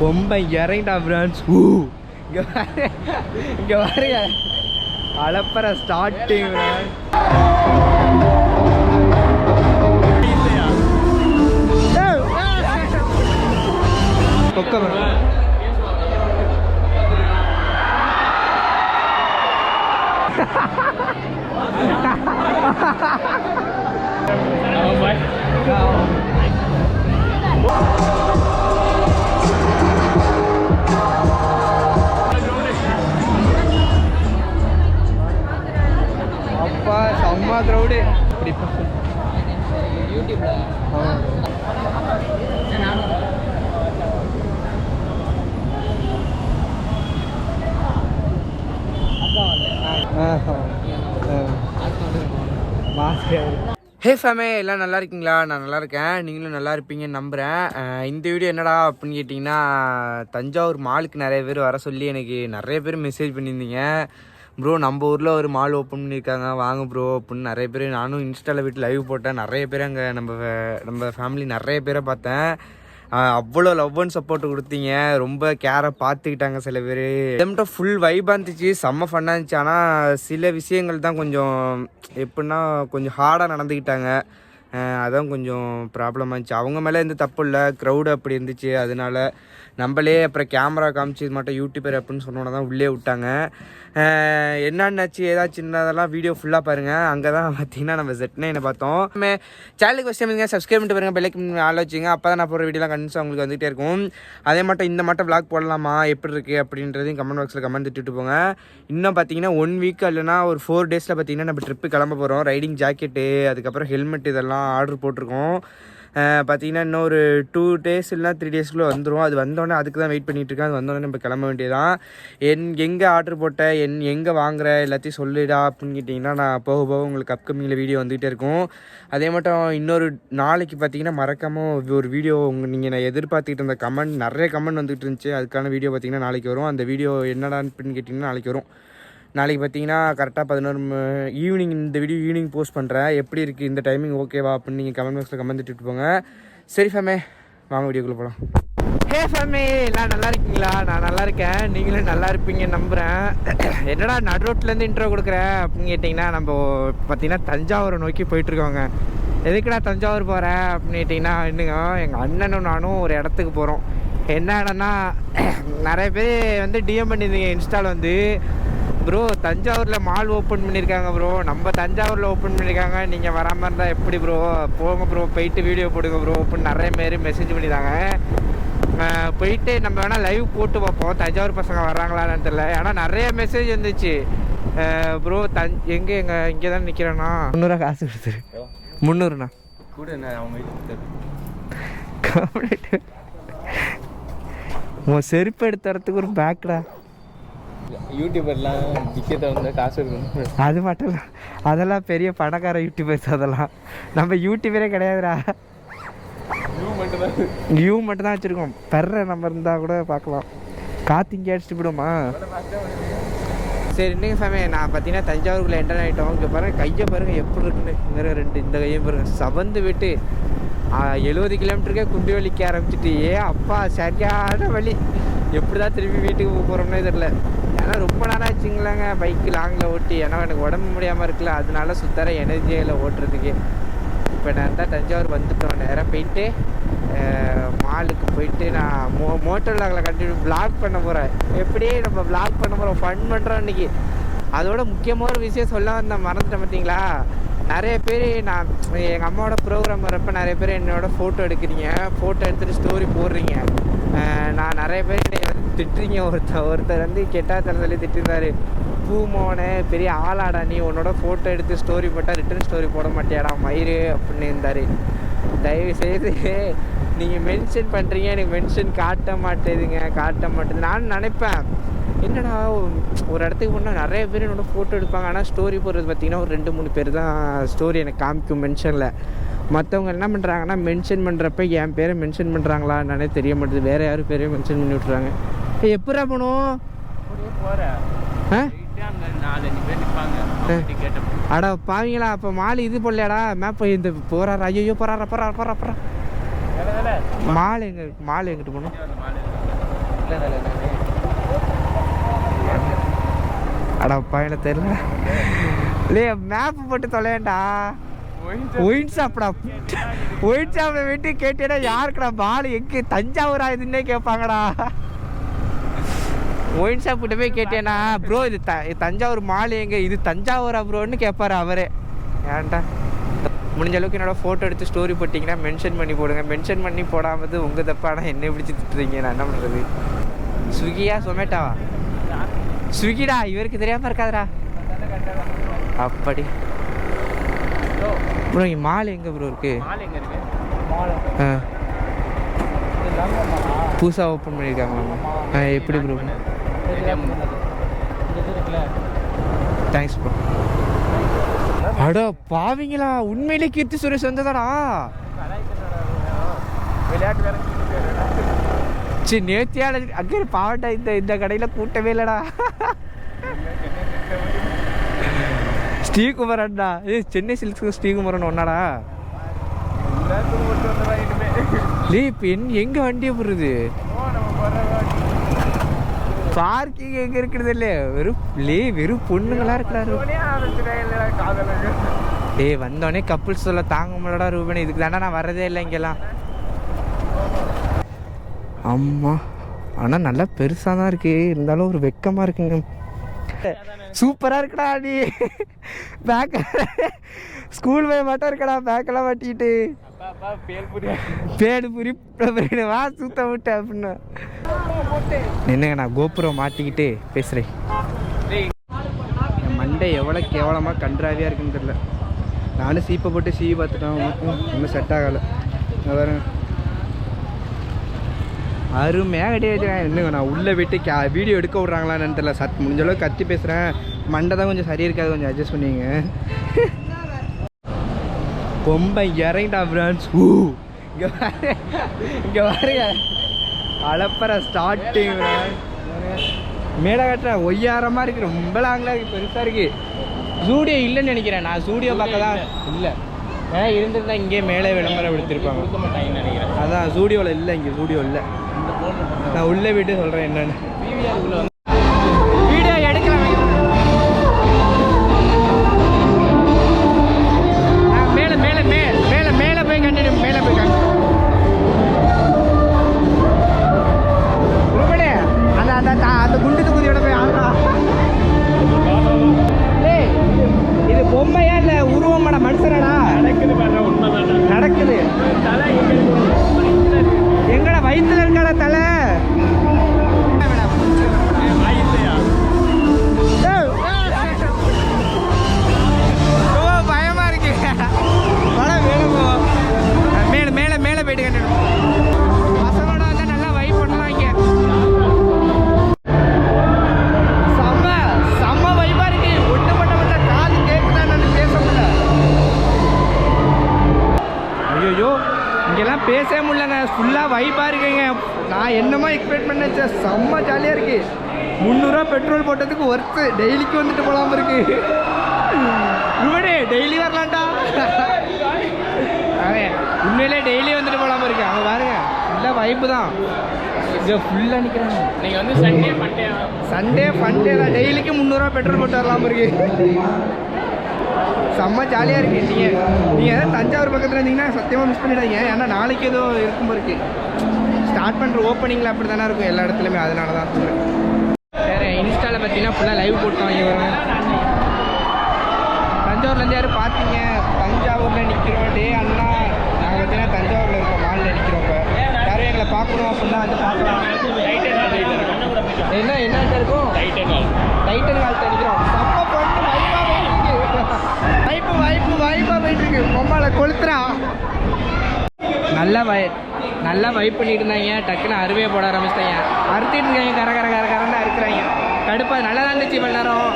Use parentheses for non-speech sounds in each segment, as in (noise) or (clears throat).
ரொம்ப இறங்கிட்டா ஃப்ரெண்ட்ஸ். ஊ. இங்கே இங்கே பாருங்க அளப்பற ஸ்டார்டிங் கொக்க அப்பா (laughs) செம்ம க்ரௌடு இப்படி ஹே ஃபேமே எல்லாம் நல்லா இருக்கீங்களா? நான் நல்லா இருக்கேன். நீங்களும் நல்லா இருப்பீங்கன்னு நம்புகிறேன் இந்த வீடியோ என்னடா அப்படின்னு கேட்டிங்கன்னா தஞ்சாவூர் மாலுக்கு நிறைய பேர் வர சொல்லி எனக்கு நிறைய பேர் மெசேஜ் பண்ணியிருந்தீங்க. ப்ரோ நம்ம ஊரில் ஒரு மால் ஓப்பன் பண்ணியிருக்காங்க வாங்க ப்ரோ அப்படின்னு நிறைய பேர் நானும் இன்ஸ்டாவில் விட்டு லைவ் போட்டேன். நிறைய பேர் அங்கே நம்ம நம்ம ஃபேமிலி நிறைய பேரை பார்த்தேன். அவ்வளோ லவ் அண்ட் சப்போர்ட் கொடுத்தீங்க. ரொம்ப கேராக பார்த்துக்கிட்டாங்க சில பேர். மட்டும் ஃபுல் வைபாக இருந்துச்சு. செம்ம ஃபன்னாக இருந்துச்சு. ஆனால் சில விஷயங்கள் தான் கொஞ்சம் எப்படின்னா கொஞ்சம் ஹார்டாக நடந்துக்கிட்டாங்க அதான் கொஞ்சம் ப்ராப்ளமாக இருந்துச்சு அவங்க மேலே எந்த தப்பு இல்லை. க்ரௌடு அப்படி இருந்துச்சு. அதனால நம்மளே அப்புறம் கேமரா காமிச்சு இது மட்டும் யூடியூபர் அப்படின்னு சொன்னோன்னா தான் உள்ளே விட்டாங்க. என்னென்னாச்சு? ஏதாச்சும் சின்னதெல்லாம் வீடியோ ஃபுல்லாக பாருங்கள் அங்கே தான் பார்த்தீங்கன்னா நம்ம செட்னே நைனை பார்த்தோம். நம்ம சேனலுக்கு ஃபஸ்ட் டைம் சப்ஸ்கிரைப் பண்ணிட்டு பாருங்க. பெல்லைக்கு ஆள் வச்சுங்க. அப்போ தான் நான் போகிற வீடியோலாம் கண்டிப்பாக உங்களுக்கு வந்துகிட்டே இருக்கும். அதே மட்டும் இந்த மட்டும் விளாக் போடலாமா? எப்படி இருக்குது அப்படின்றதையும் கமெண்ட் பாக்ஸில் கமெண்ட் திட்டுட்டு போங்க. இன்னும் பார்த்தீங்கன்னா ஒன் வீக் இல்லைனா ஒரு ஃபோர் டேஸில் பார்த்தீங்கன்னா நம்ம ட்ரிப்பு கிளம்ப போகிறோம் ரைடிங் ஜாக்கெட்டு அதுக்கப்புறம் ஹெல்மெட் இதெல்லாம் ஆர்டர் போட்டிருக்கோம். பார்த்தீங்கன்னா இன்னும் ஒரு டூ டேஸ் இல்லைனா த்ரீ டேஸ்க்குள்ளே வந்துடும் அது வந்தோடனே அதுக்கு தான் வெயிட் பண்ணிகிட்ருக்கேன் இருக்கேன். அது வந்தோடனே நம்ம கிளம்ப வேண்டியதான் என் எங்கே ஆர்டர் போட்ட என் எங்கே வாங்குற எல்லாத்தையும் சொல்லிடா அப்படின்னு கேட்டிங்கன்னா நான் போக போக உங்களுக்கு அப்கமிங்கில் வீடியோ வந்துகிட்டே இருக்கும். அதே மட்டும் இன்னொரு நாளைக்கு பார்த்தீங்கன்னா மறக்காமல் ஒரு வீடியோ உங்கள் நீங்கள் நான் எதிர்பார்த்துக்கிட்டு இருந்த கமெண்ட் நிறைய கமெண்ட் வந்துகிட்டு இருந்துச்சு. அதுக்கான வீடியோ பார்த்தீங்கன்னா நாளைக்கு வரும். அந்த வீடியோ என்னடான்னு கேட்டிங்கன்னா நாளைக்கு வரும். நாளைக்கு பார்த்தீங்கன்னா கரெக்டாக பதினோரு ஈவினிங் இந்த வீடியோ ஈவினிங் போஸ்ட் பண்ணுறேன் எப்படி இருக்குது இந்த டைமிங் ஓகேவா அப்படின்னு நீங்கள் கமெண்ட் பாக்ஸில் கமெண்ட் இட்டு போங்க. சரி ஃபேமே வாங்க வீடியோக்குள்ளே போகலாம் ஹே ஃபேமே எல்லாம் நல்லா இருக்கீங்களா? நான் நல்லா இருக்கேன். நீங்களும் நல்லா இருப்பீங்கன்னு நம்புகிறேன் (clears throat) என்னடா நடு ரோட்லேருந்து இன்ட்ரோ கொடுக்குறேன் அப்படின்னு கேட்டிங்கன்னா நம்ம பார்த்தீங்கன்னா தஞ்சாவூரை நோக்கி போயிட்டுருக்கோங்க எதுக்குடா தஞ்சாவூர் போகிறேன் அப்படின்னு கேட்டிங்கன்னா இன்னுங்க எங்கள் அண்ணனும் நானும் ஒரு இடத்துக்கு போகிறோம் என்ன இடம்னா (clears throat) நிறைய பேர் வந்து டிஎம் பண்ணியிருந்தீங்க இன்ஸ்டால் வந்து. ப்ரோ தஞ்சாவூரில் மால் ஓப்பன் பண்ணியிருக்காங்க ப்ரோ நம்ம தஞ்சாவூரில் ஓப்பன் பண்ணியிருக்காங்க நீங்கள் வராமல் இருந்தால் எப்படி ப்ரோ போங்க ப்ரோ போயிட்டு வீடியோ போடுங்க ப்ரோ அப்படின்னு நிறைய பேர் மெசேஜ் அஹ் போயிட்டு நம்ம வேணால் லைவ் போட்டு பார்ப்போம். தஞ்சாவூர் பசங்க வர்றாங்களான்னு தெரியல. ஏன்னா நிறைய மெசேஜ் வந்துச்சு. ப்ரோ தஞ் எங்கே எங்கே இங்கே தான் நிற்கிறேண்ணா முந்நூறுவா காசு கொடுத்துரு முந்நூறுண்ணா கூட உன் செருப்பு எடுத்து வரத்துக்கு ஒரு பேக்கடா யூடியூபர்லாம் வந்து காசு அது மட்டும் இல்லை. அதெல்லாம் பெரிய பணக்கார யூடியூபர்ஸ் அதெல்லாம். நம்ம யூடியூபரே கிடையாதுடா. வியூ மட்டும் தான். வியூ மட்டும் தான் வச்சுருக்கோம். பெற நம்ம இருந்தால் கூட பார்க்கலாம். காற்று இங்கே அடிச்சுட்டு போயிடுமா சரி இன்னைக்கு ஃபேமே நான் பார்த்தீங்கன்னா தஞ்சாவூருக்குள்ள என்டர் ஆகிட்டோம் இங்கே பாருங்க கையை பாருங்க எப்படி இருக்குன்னு. இங்கே ரெண்டு இந்த கையும் பாருங்க. சவந்து விட்டு எழுபது கிலோமீட்டருக்கே குண்டி வலிக்க ஆரம்பிச்சிட்டு ஏ அப்பா சரியான வலி. எப்படி தான் திரும்பி வீட்டுக்கு போக போகிறோம்னே தெரில ஆனால் ரொம்ப நாளாக ஆச்சுங்களாங்க. பைக்கு லாங்கில் ஓட்டி ஏன்னா எனக்கு உடம்பு முடியாமல் இருக்குல்ல அதனால சுத்தர எனர்ஜியில் ஓட்டுறதுக்கு. இப்போ நான் தான் தஞ்சாவூர் வந்துட்டோம் நேராக போயிட்டு மாலுக்கு போயிட்டு நான் மோ மோட்டர் விளாகில் கண்டினியூ பிளாக் பண்ண போகிறேன் எப்படியே நம்ம பிளாக் பண்ண போகிறோம் ஃபன் பண்ணுறோம் இன்றைக்கி அதோட முக்கியமான ஒரு விஷயம் சொல்ல வந்தேன் மறந்துட்டேன் பார்த்தீங்களா? நிறைய பேர் நான் எங்கள் அம்மாவோட ப்ரோக்ராம் வரப்போ நிறைய பேர் என்னோட ஃபோட்டோ எடுக்கிறீங்க. ஃபோட்டோ எடுத்துகிட்டு ஸ்டோரி போடுறீங்க. நான் நிறைய பேர் என்னை வந்து திட்டுறீங்க. ஒருத்தர் ஒருத்தர் வந்து கெட்டாத்தனம் சொல்லி திட்டிருந்தாரு. பூமோனே பெரிய ஆளாடா நீ உன்னோட ஃபோட்டோ எடுத்து ஸ்டோரி போட்டால் ரிட்டர்ன் ஸ்டோரி போட மாட்டியாடா மயிறு அப்படின்னு இருந்தார். தயவு செய்து நீங்கள் மென்ஷன் பண்ணுறீங்க எனக்கு மென்ஷன் காட்ட மாட்டேதுங்க. காட்ட மாட்டேது. நான் நினைப்பேன் என்னடா ஒரு இடத்துக்கு போனால் நிறைய பேர் என்னோட ஃபோட்டோ எடுப்பாங்க. ஆனால் ஸ்டோரி போடுறது பார்த்தீங்கன்னா ஒரு ரெண்டு மூணு பேர் தான் ஸ்டோரி எனக்கு காமிக்கும் மென்ஷனில் மற்றவங்க என்ன பண்ணுறாங்கன்னா மென்ஷன் பண்ணுறப்ப என் பேரை மென்ஷன் பண்ணுறாங்களான்னு தெரிய மாட்டேது. வேறு யாரும் பேரையும் மென்ஷன் பண்ணி விட்றாங்க எப்படா போகணும் அட பாவீங்களா? அப்போ மாலு இது போடலையாடா? மேப் இந்த போறாரா. ஐயோ போறாரா போறாரா போறா போறா மால் எங்க மால் எங்கிட்டு போகணும் அடா பயண தெரியல லே மேப் போட்டு தொலையண்டா ஒயின் சாப்பிடா ஒயின் ஷாப்பை விட்டு கேட்டேடா யாருக்குடா பால்? எங்கே தஞ்சாவூர் ஆயுதுன்னே கேட்பாங்கடா ஒயின் ஷாப் போய் கேட்டேனா ப்ரோ இது த இது தஞ்சாவூர் மால் எங்க? இது தஞ்சாவூரா ப்ரோன்னு கேட்பாரு அவரே. ஏன்டா? முடிஞ்ச அளவுக்கு என்னோட ஃபோட்டோ எடுத்து ஸ்டோரி போட்டிங்கன்னா மென்ஷன் பண்ணி போடுங்க. மென்ஷன் பண்ணி போடாமது உங்கள் தப்பான என்ன பிடிச்சி திட்டுறீங்க? நான் என்ன பண்ணுறது ஸ்விக்கியா சொமேட்டோவா ஸ்விக்கிடா இவருக்கு தெரியாமல் இருக்காதரா அப்படி. ப்ரோ இங்கே மால் எங்கே ப்ரோ இருக்கு? மால் எங்க இருக்கு? ஆ? புதுசாக ஓப்பன் பண்ணியிருக்காங்களாமா ஆ எப்படி ப்ரோ தேங்க்ஸ் ப்ரோ அடோ பாவிங்களா? உண்மையிலே கீர்த்தி சுரேஷ் வந்ததாடா சரி நேத்தியால அங்கே பாவட்டா இந்த இந்த கடையில் கூட்டவே இல்லைடா. ஸ்ரீகுமரன்டா. ஏ சென்னை சில்க்ஸ் ஸ்ரீகுமரன் ஒன்னாடா? எல்லாத்துக்கும் ஒட்டு லே இப்போ என் எங்கே வண்டியை போடுறது பார்க்கிங் எங்கே இருக்கிறது இல்லையே வெறும் லே வெறும் பொண்ணுங்களா இருக்கிறாரு. ஏ டேய் வந்தோடனே கப்புள்ஸ் சொல்ல தாங்க முடியலடா ரூபனி. இதுக்கு தானே நான் வரதே இல்லை இங்கெல்லாம். அம்மா ஆனால் நல்லா பெருசாக தான் இருக்கு. இருந்தாலும் ஒரு வெக்கமாக இருக்குங்க. சூப்பராக இருக்கடா நீ. பேக் ஸ்கூல் போய் மட்டும் இருக்கடா பேக்கெல்லாம் மாட்டிக்கிட்டு பேடு புரி வா சுத்த விட்டு அப்படின்னு. என்னங்க நான் கோபுரம் மாட்டிக்கிட்டு பேசுகிறேன் என் மண்டை எவ்வளோ கேவலமாக கன்றாவியாக இருக்குன்னு தெரியல. நானும் சீப்பை போட்டு சீவி பார்த்துட்டேன். உனக்கும் ஒன்றும் செட் ஆகலை. பாருங்க. அருமையாக கட்டி வச்சுருக்கேன் என்னங்க நான் உள்ளே விட்டு கே வீடியோ எடுக்க விட்றாங்களான்னு தெரியல. சத் முடிஞ்ச அளவுக்கு கத்தி பேசுகிறேன் மண்டை தான் கொஞ்சம் சரியாக இருக்காது கொஞ்சம் அட்ஜஸ்ட் பண்ணிங்க. ரொம்ப இறங்கிட்டா பிரான்ஸ் ஊ இங்கே பாரு இங்கே பாருங்க. அளப்பற ஸ்டார்டிங் மேலே கட்டுற ஒய்யாரமாக இருக்கு. ரொம்ப லாங்கில் இருக்கு பெருசாக இருக்கு. ஜூடியோ இல்லைன்னு நினைக்கிறேன். நான் ஜூடியோ பார்க்க தான் இல்லை. ஏன்னா இருந்திருந்தா இங்கே மேலே விளம்பரம் எடுத்திருப்பாங்க. கொடுக்க மாட்டாங்கன்னு நினைக்கிறேன். அதான் ஜூடியோவில் இல்லை இங்கே ஜூடியோ இல்லை. நான் உள்ளே விட்டு சொல்கிறேன் என்னன்னு. பெட்ரோல் போட்டதுக்கு ஒர்த்து டெய்லிக்கு வந்துட்டு போகலாம இருக்கு. இவனே டெய்லி வரலாம்டா. அவன் உண்மையிலே டெய்லி வந்துட்டு போகலாம இருக்கு. அவன் பாருங்க ஃபுல்லாக வைப்பு தான். இங்கே ஃபுல்லாக நிற்கிறாங்க நீங்க வந்து சண்டே மண்டே சண்டே ஃபண்டே தான். டெய்லிக்கு முந்நூறுரூவா பெட்ரோல் போட்டு வரலாம இருக்கு. செம்ம ஜாலியாக இருக்கு. நீங்கள் நீங்கள் ஏதாவது தஞ்சாவூர் பக்கத்தில் இருந்தீங்கன்னா சத்தியமாக மிஸ் பண்ணிடாதீங்க. ஏன்னா நாளைக்கு ஏதோ இருக்கும் இருக்கு. ஸ்டார்ட் பண்ணுற ஓப்பனிங்கில் அப்படி தானே இருக்கும் எல்லா இடத்துலையுமே. அதனால தான் சொல்கிறேன் பார்த்தீங்கன்னா ஃபுல்லாக லைவ் போட்டோம் இவங்க தஞ்சாவூர்லேருந்து யாரும் பார்த்தீங்க? தஞ்சாவூரில் நிற்கிறோம் டே அண்ணா நாங்கள் பார்த்தீங்கன்னா தஞ்சாவூரில் இருக்கோம் மாலில் நிற்கிறோம் இப்போ. யாரும் எங்களை பார்க்கணும் அப்படின்னா வந்து பார்க்கலாம். என்ன என்ன இருக்கும்? டைட்டன் காலத்தை அடிக்கிறோம் நல்லா வை நல்லா வைப் பண்ணிட்டு இருந்தாங்க டக்குன்னு அருவே போட ஆரம்பிச்சிட்டாங்க. அறுத்திட்டு இருக்காங்க. கர கர கர கரன்னு அறுக்குறாங்க. கடுப்பா நல்லா தான் இருந்துச்சு இவ்வளோ நேரம்.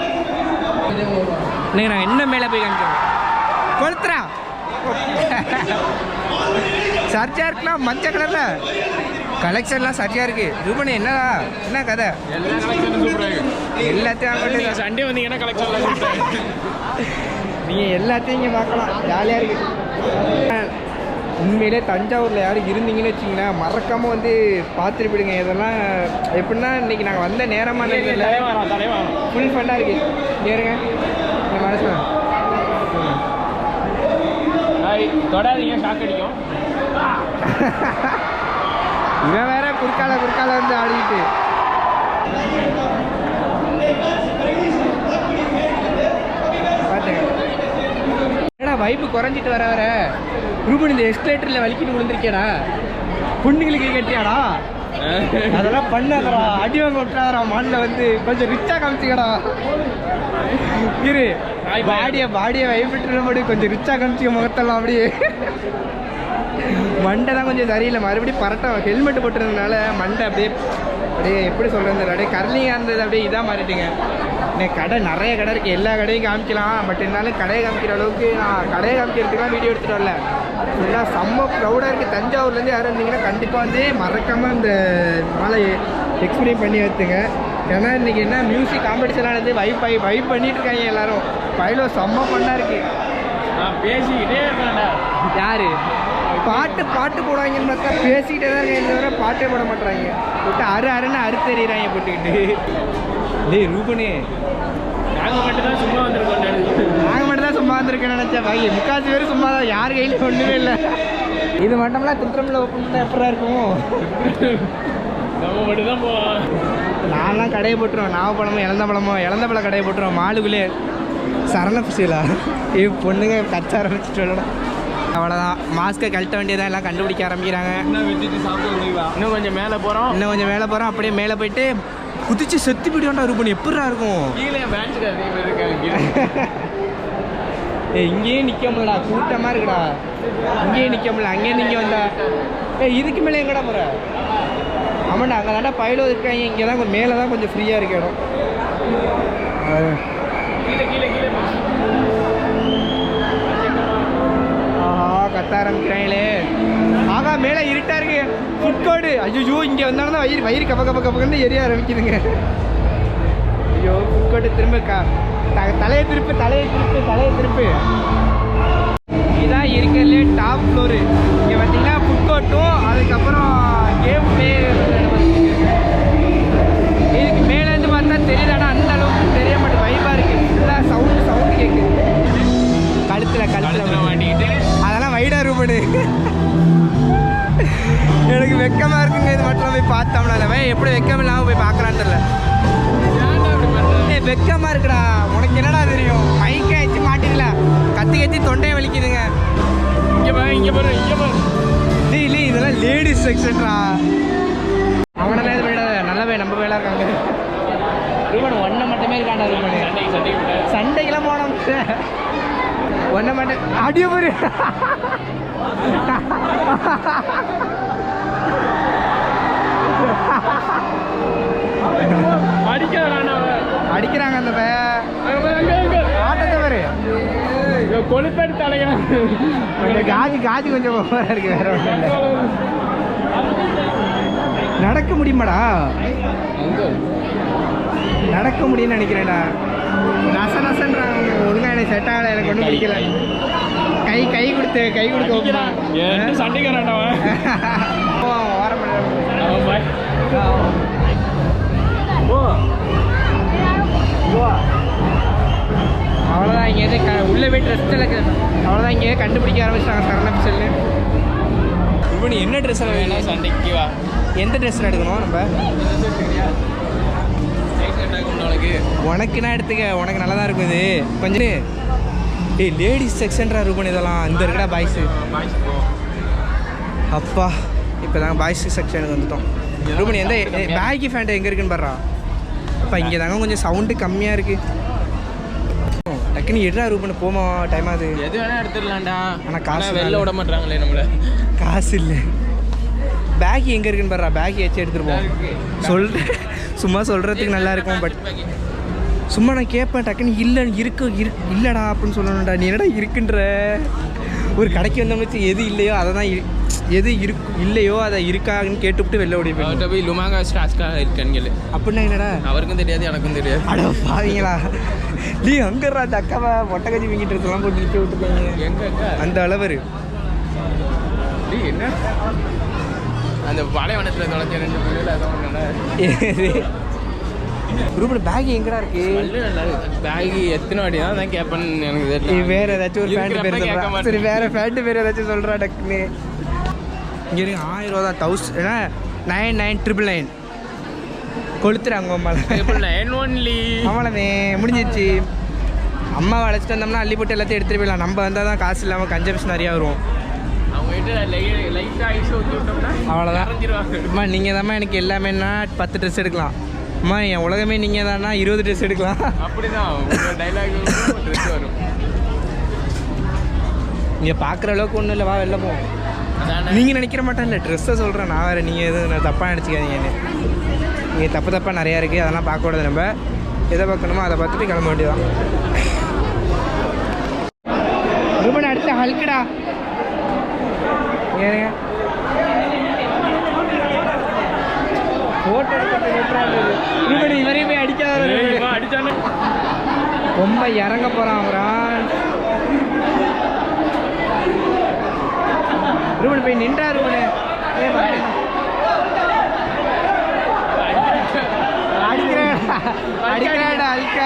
இல்லைங்க நாங்கள் இன்னும் மேலே போய் காமிக்கிறோம். கொளுத்துறா. சரியா இருக்கலாம் மஞ்சள் கலர்ல கலெக்ஷன்லாம் சரியா இருக்கு. ரூபனி என்னடா? என்ன கதை? எல்லாத்தையும் சண்டே வந்தீங்கன்னா (laughs) இருக்கு நீங்கள் எல்லாத்தையும் இங்கே பார்க்கலாம். ஜாலியாக இருக்கு. உண்மையிலே தஞ்சாவூரில் யாரும் இருந்தீங்கன்னு வச்சிங்களேன் மறக்காமல் வந்து பார்த்துருப்பிடுங்க இதெல்லாம் எப்படின்னா இன்னைக்கு நாங்கள் வந்த நேரமாக இல்லை ஃபுல் ஃபண்டாக இருக்கு. ஏறுங்க என் மனசு தொடாதீங்க ஷாக் அடிக்கும். (laughs) இவன் வேற குறுக்கால குறுக்கால வந்து ஆடிக்கிட்டு பாத்துங்க என்னடா வைப்பு குறைஞ்சிட்டு வர வர ரூபன் இந்த எஸ்கலேட்டரில் வலிக்கிட்டு விழுந்திருக்கேடா பொண்ணுங்களுக்கு கட்டியாடா? அதெல்லாம் பண்ணாதடா அடி வாங்க விட்டுறாரா மண்ணில் வந்து கொஞ்சம் ரிச்சாக காமிச்சிக்கடா. இரு பாடியை பாடியை வைப்பிட்டு மட்டும் கொஞ்சம் ரிச்சாக காமிச்சிக்க முகத்தெல்லாம் அப்படியே. மண்டை தான் கொஞ்சம் சரியில்லை. மறுபடியும் பரட்டம் ஹெல்மெட் போட்டுருந்ததுனால மண்டை அப்படியே அப்படியே எப்படி சொல்கிறது அப்படியே கர்லிங்காக இருந்தது அப்படியே இதாக மாறிட்டுங்க. இன்னைக்கு கடை நிறைய கடை இருக்குது எல்லா கடையும் காமிக்கலாம். பட் இருந்தாலும் கடையை காமிக்கிற அளவுக்கு நான் கடையை காமிக்கிறதுக்குலாம் வீடியோ எடுத்துகிட்டு வரல. ஃபுல்லாக செம்ம க்ரௌடாக இருக்குது தஞ்சாவூர்லேருந்து யாரும் இருந்தீங்கன்னா கண்டிப்பாக வந்து மறக்காமல் இந்த மாலை எக்ஸ்பீரியன் பண்ணி வைத்துங்க ஏன்னா இன்றைக்கி என்ன மியூசிக் காம்படிஷன்லாம் வந்து வைப் ஆகி வைப் பண்ணிட்டு இருக்காங்க எல்லாரும். பயிலோ செம்ம பண்ணாக இருக்குது நான் பேசிக்கிட்டே இருக்கேன்டா யாரு? பாட்டு பாட்டு போடுவாங்கன்னு பார்த்தா பேசிக்கிட்டே தான் இருக்காங்க. தவிர பாட்டே போட மாட்டாங்க விட்டு அரு அருன்னு அறுத்து எறிகிறாங்க போட்டுக்கிட்டு. டேய் ரூபனே. நாங்கள் மட்டும் தான் சும்மா வந்திருக்கோம் நாங்கள் மட்டும் தான் சும்மா இருந்திருக்கேன் நினச்சேன். பாய் முக்காசி பேர் சும்மா தான் யார் கையிலும் ஒன்றுமே இல்லை. இது மட்டும்லாம் திருத்தரமில் ஓப்பன் பண்ணால் எப்படா இருக்கும்? நம்ம மட்டும் தான் போவோம் நான்லாம் கடையை போட்டுருவோம் நாவப்பழமோ இழந்த பழமோ இழந்த பழம் கடையை போட்டுருவோம் மாலுக்குள்ளே. சரண பிசிலா இது பொண்ணுங்க கச்ச ஆரம்பிச்சுட்டு சொல்லணும் அவ்வளோதான் மாஸ்க்கை கழட்ட வேண்டியதாக எல்லாம் கண்டுபிடிக்க ஆரம்பிக்கிறாங்க. இன்னும் கொஞ்சம் மேலே போகிறோம் இன்னும் கொஞ்சம் மேலே போகிறோம் அப்படியே மேலே போயிட்டு குதிச்சு செத்து போயிடுவான்டா ரூபன். எப்படிடா இருக்கும்? கீழே இருக்காங்க கீழே. ஏய் இங்கேயும் நிற்க முடியலடா. கூட்டமாக இருக்குடா. இங்கேயும் நிற்க முடியல. அங்கேயும் நீங்கள் வந்தா. ஏய் இதுக்கு மேலே எங்கடா போகிற ஆமாண்டா அங்கே தாண்டா பயிலோ இருக்காங்க. இங்கே தான் மேலே தான் கொஞ்சம் ஃப்ரீயாக இருக்கு இடம். ஆஹா கத்த ஆரம்பிக்கிறாங்களே. ஆகா மேலே இருட்டா இருக்கு. ஃபுட் கோடு ஐயோ இங்கே வந்தாலும் தான் வயிறு வயிறு கப்ப கப்ப கப்பன்னு எரிய ஆரம்பிக்குதுங்க. ஐயோ ஃபுட் கோடு திரும்ப கா தலையை திருப்பு தலையை திருப்பு தலையை திருப்பு. இதான் இருக்கிறதுலே டாப் ஃப்ளோரு இங்கே பார்த்தீங்கன்னா ஃபுட் கோர்ட்டும் அதுக்கப்புறம் கேம் பிளே இதுக்கு மேலேருந்து பார்த்தா தெரியுது ஆனால் அந்த அளவுக்கு தெரிய மாட்டேங்குது வைப்பாக இருக்குது ஃபுல்லாக சவுண்டு சவுண்டு கேட்குது கழுத்தில் கழுத்துல கழுத்தில் மாட்டிக்கிட்டு. அதெல்லாம் வைடா ரூபடு (laughs) எனக்கு வெக்கமா இருக்குங்க. இது மட்டும் போய் பார்த்தோம்னா பையன் எப்படி வெக்கம் இல்லாமல் போய் பார்க்கலான்னு தெரியல. ஏன்டா அப்படி பண்ற? ஏய் வெக்கமா இருக்குடா. உனக்கு என்னடா தெரியும்? மைக்கை வச்சு மாட்டிக்கல. கத்தி கத்தி தொண்டையை வலிக்குதுங்க. இங்க பாரு இங்க பாரு இங்க பாரு. டேய் இல்லை இதெல்லாம் லேடிஸ் செக்ஷன்டா அவனெல்லாம் இது பண்ணிடாத. நல்ல பையன் நம்ம பையலாம் இருக்காங்க. ரூபன் ஒன்றை மட்டுமே இருக்காண்டா ரூபன். சண்டைக்கெல்லாம் போனோம். ஒன்றை மட்டும் அடிய போரு. அடிக்கிறாங்க அந்த ஆட்டத்தை பாரு. தலைகிறான் கொஞ்சம் காஜி காஜி கொஞ்சம் ஓவரா இருக்கு வேற நடக்க முடியுமாடா? நடக்க முடியும்னு நினைக்கிறேன்டா. நச நசன்றாங்க. ஒழுங்கா எனக்கு செட் ஆகலை. எனக்கு ஒன்றும் பிடிக்கல. கை. கை கொடுத்து கை கொடுக்க சண்டைக்காரன்டா அவன்? (laughs) ஓரம் அவன் பாய் அவ்வளோதான் இங்கே க உள்ளே போய் ட்ரெஸ் இருக்கு அவ்வளோதான் இங்கே கண்டுபிடிக்க ஆரம்பிச்சிட்டாங்க சரணப் செல்லு. இப்போ நீ என்ன ட்ரெஸ் வேணும் சண்டைக்கு வா. எந்த ட்ரெஸ் எடுக்கணும் நம்ம? உனக்கு உனக்குன்னா எடுத்துக்க உனக்கு நல்லா தான் இருக்குது கொஞ்சம் ஏய் லேடிஸ் செக்ஷன்ரா இருக்கும் இதெல்லாம். இந்த இருக்கடா பாய்ஸு அப்பா இப்போ தாங்க பாய்ஸ் செக்ஷனுக்கு வந்துட்டோம். ரூபன் எந்த பேக்கி ஃபேண்ட் எங்கே இருக்குன்னு பாடுறா அப்பா இங்கே தாங்க கொஞ்சம் சவுண்டு கம்மியாக இருக்கு. டக்குன்னு எடுறா ரூபன் போமா டைம் ஆகுது. எது வேணா எடுத்துடலாம்டா. ஆனா காசு வெளில. விட மாட்டாங்களே நம்மள. காசு இல்லை. பேக் எங்கே இருக்குன்னு பாடுறா பேக் ஏச்சு எடுத்துருப்போம் சொல்கிறேன் சும்மா சொல்கிறதுக்கு நல்லா இருக்கும் பட் சும்மா நான் கேட்பேன் டக்குன்னு இல்லை இருக்கு இரு இல்லைடா அப்படின்னு சொல்லணும்டா. நீ என்னடா இருக்குன்ற? ஒரு கடைக்கு வந்த வச்சு எது இல்லையோ அதை தான் எது இருக்கு இல்லையோ அதை இருக்கான்னு கேட்டுவிட்டு வெளில ஓடி போய் அவர்கிட்ட போய் லுமாங்கா ஸ்டாஸ்கா இருக்கான்னு கேளு. அப்படின்னா என்னடா? அவருக்கும் தெரியாது எனக்கும் தெரியாது. அட பாவீங்களா. நீ அங்கறா அந்த அக்காவை ஒட்டகச்சி வீங்கிட்டு இருக்கலாம் போட்டு நிற்க விட்டுருக்காங்க எங்க அந்த அளவர். என்ன? அந்த பாலைவனத்தில் தொலைச்ச ரெண்டு பிள்ளைகள் ரூபன் பேக் எங்கடா இருக்கு? பேக் எத்தனை வாட்டி தான் நான் கேட்பேன்னு எனக்கு தெரியல. வேற ஏதாச்சும் ஒரு பேண்ட் பேர். சரி வேற பேண்ட் பேர் ஏதாச்சும் சொல்றா டக்குன்னு. இங்க இருக்கு ஆயிரம் ரூபா தான். Thousand nine nine triple nine கொளுத்துறாங்க அம்மால ட்ரிபிள் நைன் ஒன்லி அவ்வளோதே முடிஞ்சிருச்சு. அம்மாவை அழைச்சிட்டு வந்தோம்னா அள்ளி போட்டு எல்லாத்தையும் எடுத்துட்டு போயிடலாம். நம்ம வந்தால் தான் காசு இல்லாமல் கன்ஜம்ஷன் நிறையா வரும். அவ்வளோதான் அம்மா நீங்கள் தாம்மா எனக்கு எல்லாமேனா பத்து ட்ரெஸ் எடுக்கலாம். அம்மா என் உலகமே நீங்கள் தானா இருபது ட்ரெஸ் எடுக்கலாம். அப்படிதான். டைலாக் ட்ரெஸ் வரும். நீங்கள் பார்க்குற அளவுக்கு ஒன்றும் இல்லை. வா வெளில போவோம் நீங்கள் நினைக்கிற மாட்டேன். இல்லை ட்ரெஸ்ஸை சொல்கிறேன் நான் வேறு நீங்கள் எதுவும் தப்பாக நினச்சிக்காதீங்கன்னு இங்கே தப்பு தப்பாக நிறையா இருக்குது அதெல்லாம் பார்க்கக்கூடாது நம்ம. எதை பார்க்கணுமோ அதை பார்த்துட்டு கிளம்ப வேண்டியதான் ரூபன் அடுத்த ஹல்கடா. ஏங்க இவரையும் போய் அடிக்காத ரொம்ப இறங்க போகிறான் அவரான் ரூபன் போய் நின்றா ரூபனு அடிக்கிறேடா அடிக்கிறேடா அழிக்க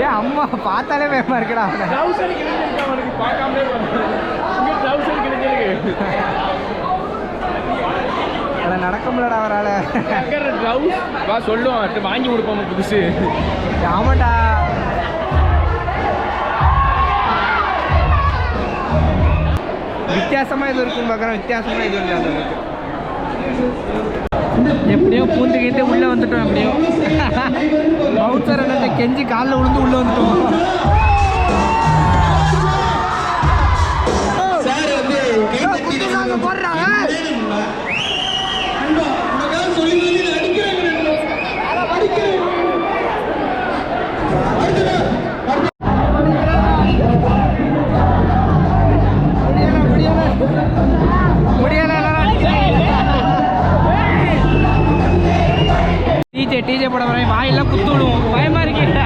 ஏ அம்மா பார்த்தாலே பயமா இருக்கடா ட்ரௌசர் கிழிஞ்சிருக்கு அவனுக்கு? பார்க்காமலே இங்கே ட்ரௌசர் கிழிஞ்சிருக்கு. நடக்க முடியலடா அவரால். ட்ரௌஸ் வா சொல்லுவோம் வாங்கி கொடுப்போம் புதுசு. ஆமாண்டா வித்தியாசமா இது இருக்குன்னு பார்க்குறேன். வித்தியாசமா இது இல்லை அந்த எப்படியோ பூந்து கேட்டு உள்ள வந்துட்டோம் எப்படியோ. (laughs) பவுன்சர் அந்த கெஞ்சி காலில் விழுந்து உள்ள வந்துட்டோம். டிஜே போட வரேன் வாயெல்லாம் குத்து விடுவோம் பயமா இருக்கீங்க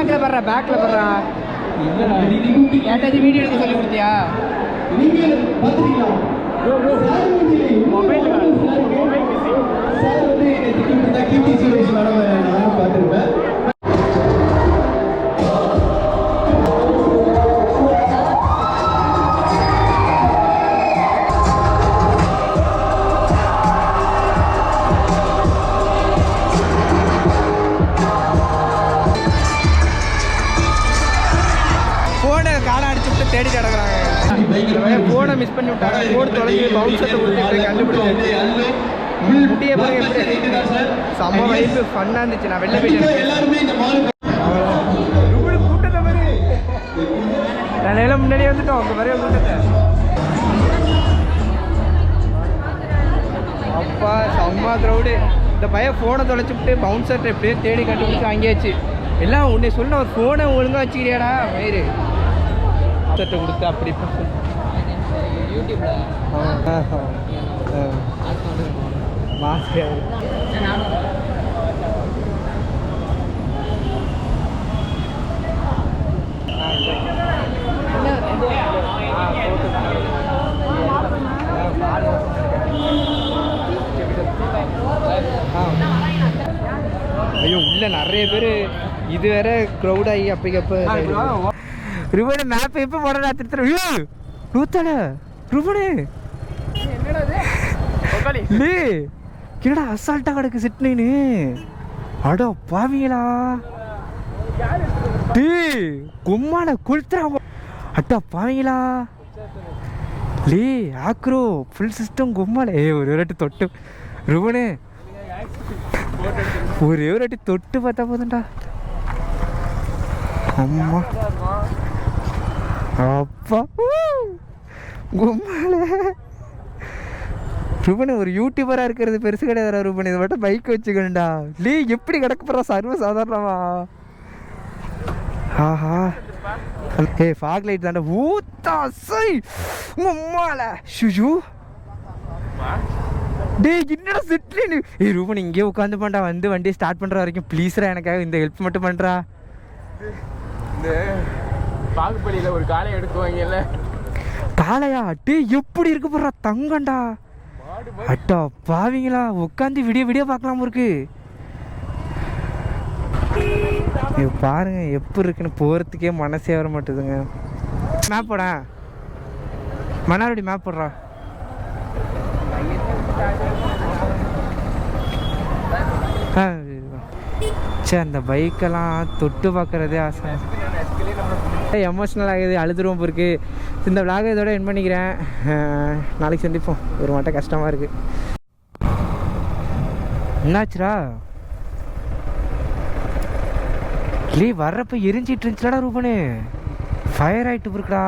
பேக்ல படுறா பேக்ல படுறா. ஏட்டாச்சும் வீடியோ எடுக்க சொல்லி கொடுத்தியா? ஃபோனை ஃபோனை மிஸ் பண்ணி விட்டாங்க. ஃபோன் தொலைஞ்சி பவுன்சத்தை கொடுத்துட்டு கண்டுபிடிச்சாச்சு. முட்டியை பாருங்க எப்படி. செம்ம வைப்பு ஃபன்னாக இருந்துச்சு. நான் வெளில போயிட்டேன் கூட்டத்தை முன்னாடியே வந்துட்டோம். அங்கே வரைய கூட்டத்தை. அப்பா செம்ம க்ரௌடு இந்த பையன் ஃபோனை தொலைச்சி விட்டு பவுன்சர்ட்ட எப்படியோ தேடி கண்டுபிடிச்சி வாங்கியாச்சு. எல்லாம் உன்னை சொன்ன ஒரு ஃபோனை ஒழுங்கா வச்சுக்கிறியாடா? வயிறு. சட்டை கொடுத்து அப்படி மாஸ்க் ஐயோ உள்ள நிறைய பேர் இது வேற க்ரௌட் ஆகி அப்பக்கப்ப ரிவனு மேப் எப்போ போடா திருத்தர ஐயோ நூத்தாட ரிவனு (laughs) லே என்னடா அசால்ட்டா கிடக்கு சிட்னின்னு அட பாவிங்களா டேய் கும்மால கொளுத்துறாங்க அட்டா பாவிங்களா லே ஆக்ரோ ஃபுல் சிஸ்டம் கும்மாலே ஏ ஒரு வாட்டி தொட்டு. ருவனே ஒரே ஒரு வாட்டி தொட்டு பார்த்தா போதும்டா. அம்மா. அப்பா. கும்மாலே ரூபன் ஒரு யூடியூபராக இருக்கிறது பெருசு கிடையாது ரூபன். இதை மட்டும் பைக் வச்சுக்கணும்டா. லீ எப்படி கிடக்க போகிறா சர்வ சாதாரணமா ஆஹா. ஏ ஃபாக் லைட் தாண்டா ஊத்தா சை. உம்மால ஷுஜு. டேய் என்னடா சிட்லின்னு ஏ ரூபன் இங்கே உட்காந்து பண்ணா வந்து வண்டியை ஸ்டார்ட் பண்ணுற வரைக்கும். ப்ளீஸ்ரா எனக்காக இந்த ஹெல்ப் மட்டும் பண்ணுறா இந்த பாகுபலியில் ஒரு காலை எடுக்குவாங்கல்ல காளையா அட்டு எப்படி இருக்கு போடுற தங்கம்டா. அட்டா பாவிங்களா? உட்காந்து விடிய விடிய பார்க்கலாம் இருக்கு. பாருங்க எப்படி இருக்குன்னு போகிறதுக்கே மனசே வர மாட்டேதுங்க. மேப் போட. மணாலடி மேப் போடுறா. ஆ சே அந்த பைக்கெல்லாம் தொட்டு பார்க்குறதே ஆசை. எமோஷ்னல் ஆகுது அழுதுருவோம் இருக்கு. இந்த விலாக இதோட என் பண்ணிக்கிறேன். நாளைக்கு சந்திப்போம். ஒரு மாட்ட கஷ்டமாக இருக்குது என்னாச்சுடா? லீவ் வர்றப்ப எரிஞ்சிட்டு இருந்துச்சுலடா ரூபனு. ஃபயர் ஆகிட்டு இருக்குடா